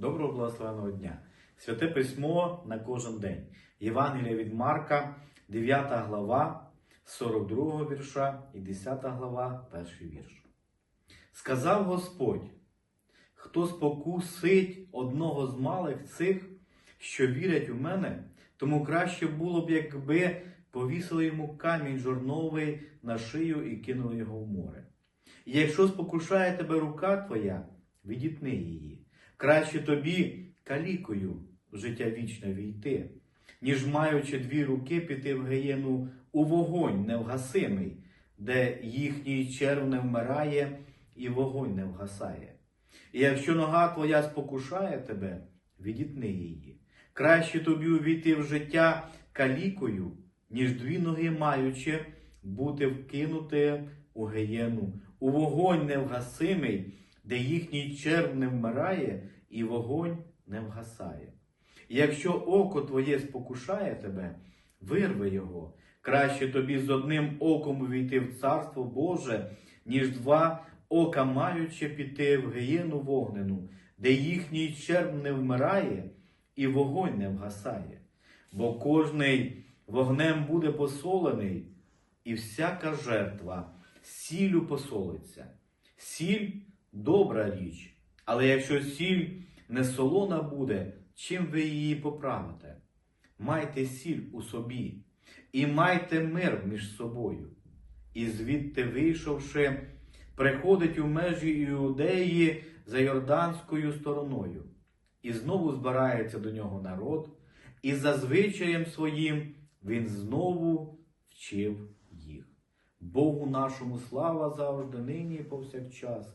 Доброго благословеного дня! Святе письмо на кожен день. Євангелія від Марка, 9 глава, 42 вірша і 10 глава, перший вірш. Сказав Господь, хто спокусить одного з малих цих, що вірять у мене, тому краще було б, якби повісили йому камінь жорновий на шию і кинули його в море. І якщо спокушає тебе рука твоя, відітни її. Краще тобі калікою в життя вічне війти, ніж маючи дві руки піти в геєну у вогонь невгасимий, де їхній черв не вмирає і вогонь не вгасає. І якщо нога твоя спокушає тебе, відітни її. Краще тобі увійти в життя калікою, ніж дві ноги маючи, бути вкинути у геєну, у вогонь невгасимий, де їхній черв не вмирає і вогонь не вгасає. І якщо око твоє спокушає тебе, вирви його. Краще тобі з одним оком увійти в Царство Боже, ніж два ока маючи піти в гієну вогнену, де їхній черв не вмирає і вогонь не вгасає. Бо кожний вогнем буде посолений, і всяка жертва сіллю посолиться. Сіль добра річ, але якщо сіль не солона буде, чим ви її поправите? Майте сіль у собі і майте мир між собою. І звідти вийшовши, приходить у межі Іудеї за Йорданською стороною, і знову збирається до нього народ, і за звичаєм своїм він знову вчив їх. Богу нашому слава завжди, нині і повсякчас,